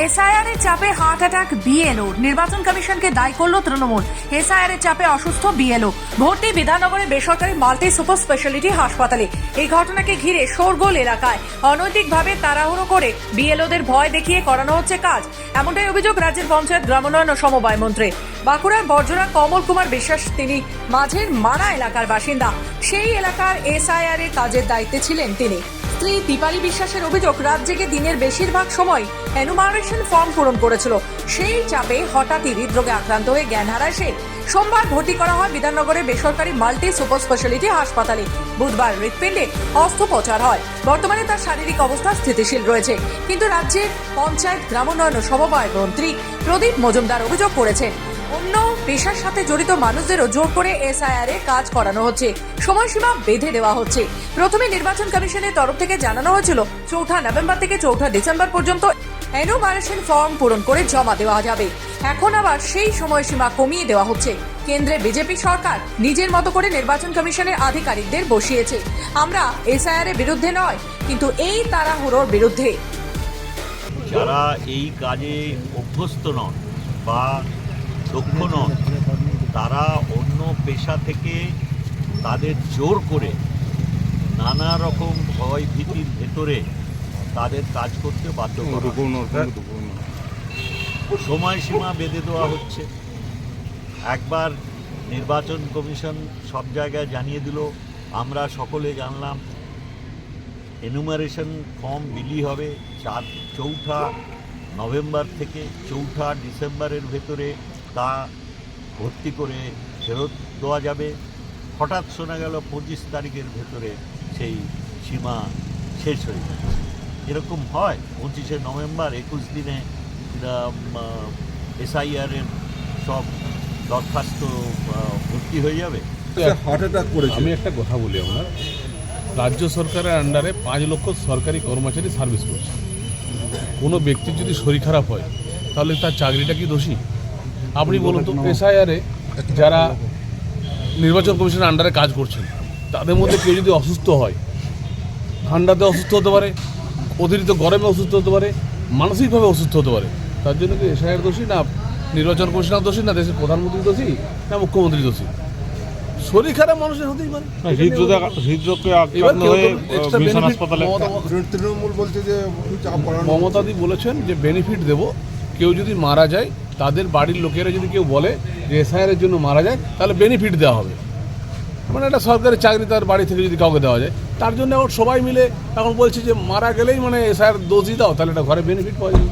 এসআইআরের চাপে heart attack BLO. নির্বাচন কমিশনকে দায়ী করল তৃণমূল। এসআইআরের চাপে অসুস্থ বিএলও। ভর্তি বিধাননগরের বেসরকারি মাল্টি সুপার স্পেশালিটি হাসপাতালে। এই ঘটনাকে ঘিরে শোরগোল এলাকায়। অনৈতিকভাবে তাড়াহুড়ো করে বিএলওদের ভয় দেখিয়ে করানো হচ্ছে কাজ। এমনটাই অভিযোগ রাজ্যের পঞ্চায়েত গ্রামোন্নয়ন ও সমবায় মন্ত্রী। বাঁকুড়ার বর্জনা কমল কুমার বিশ্বাস, তিনি মাঝের মানা এলাকার বাসিন্দা। সেই এলাকার এসআইআর এর কাজের দায়িত্বে ছিলেন তিনি। স্ত্রী দীপালি বিশ্বাসের অভিযোগ জেগে দিনের বেশিরভাগ সময় এনুমারেশন ফর্ম পূরণ করেছিল। সেই চাপে হঠাৎই হৃদরোগে আক্রান্ত হয়ে জ্ঞান হারায় সে। সোমবার ভর্তি করা হয় বিধাননগরের বেসরকারি মাল্টি সুপার স্পেশালিটি হাসপাতালে। বুধবার হৃৎপিণ্ডে অস্ত্রোপচার হয়। বর্তমানে তার শারীরিক অবস্থা স্থিতিশীল রয়েছে। কিন্তু রাজ্যের পঞ্চায়েত গ্রামোন্নয়ন সমবায় মন্ত্রী প্রদীপ মজুমদার অভিযোগ করেছেন অন্য পেশার সাথে জড়িত মানুষদেরও জোর করে এসআইআর এ কাজ করানো হচ্ছে। সময়সীমা বেঁধে দেওয়া হচ্ছে। প্রথমে নির্বাচন কমিশনের তরফ থেকে জানানো হয়েছিল, চৌঠা নভেম্বর থেকে চৌঠা ডিসেম্বর পর্যন্ত এনোমারেশন ফর্ম পূরণ করে জমা দেওয়া যাবে। এখন আবার সেই সময়সীমা কমিয়ে দেওয়া হচ্ছে। কেন্দ্রে বিজেপি সরকার নিজের মতো করে নির্বাচন কমিশনের আধিকারিকদের বসিয়েছে। আমরা এসআইআর এর বিরুদ্ধে নয়, কিন্তু এই তাড়াহুড়োর বিরুদ্ধে। যারা এই কাজে অভ্যস্ত নন বা দক্ষ নন তারা অন্য পেশা থেকে তাদের জোর করে নানা রকম ভয় ভীতির ভেতরে তাদের কাজ করতে বাধ্য। সময়সীমা বেঁধে দেওয়া হচ্ছে। একবার নির্বাচন কমিশন সব জায়গায় জানিয়ে দিল আমরা সকলে জানলাম এনুমারেশন ফর্ম বিলি হবে চার চৌঠা নভেম্বর থেকে চৌঠা ডিসেম্বরের ভেতরে। তা ভর্তি করে ফেরত দেওয়া যাবে। হঠাৎ শোনা গেল পঁচিশ তারিখের ভেতরে সেই সীমা শেষ হয়ে যাবে এরকম হয় পঁচিশে নভেম্বর একুশ দিনে এসআইআরের সব দরখাস্ত ভর্তি হয়ে যাবে। হার্ট অ্যাটাক করেছে আমি একটা কথা বলি আপনার। রাজ্য সরকারের আন্ডারে পাঁচ লক্ষ সরকারি কর্মচারী সার্ভিস করছে। কোনো ব্যক্তির যদি শরীর খারাপ হয় তাহলে তার চাকরিটা কি দোষী? আপনি বলুন তো এসআইআরে যারা নির্বাচন কমিশনের আন্ডারে কাজ করছেন তাদের মধ্যে কেউ যদি অসুস্থ হয় ঠান্ডাতে অসুস্থ হতে পারে অতিরিক্ত গরমে অসুস্থ হতে পারে মানসিকভাবে অসুস্থ হতে পারে তার জন্য কি এসআইআর দোষী না নির্বাচন কমিশনার দোষী না দেশের প্রধানমন্ত্রী দোষী না মুখ্যমন্ত্রী দোষী? শরীর খারাপ মানুষের হতেই পারে। হয়ে তৃণমূল বলছে যে মমতাদি বলেছেন যে বেনিফিট দেব কেউ যদি মারা যায় তাদের বাড়ির লোকেরা যদি কেউ বলে যে এসআইআর জন্য মারা যায়, তাহলে বেনিফিট দেওয়া হবে। মানে একটা সরকারি চাকরি তার বাড়ি থেকে যদি কাউকে দেওয়া যায়, তার জন্য এখন সবাই মিলে এখন বলছে যে মারা গেলেই মানে এসআইআর দোষই দাও, তাহলে একটা ঘরে বেনিফিট পাওয়া যাবে।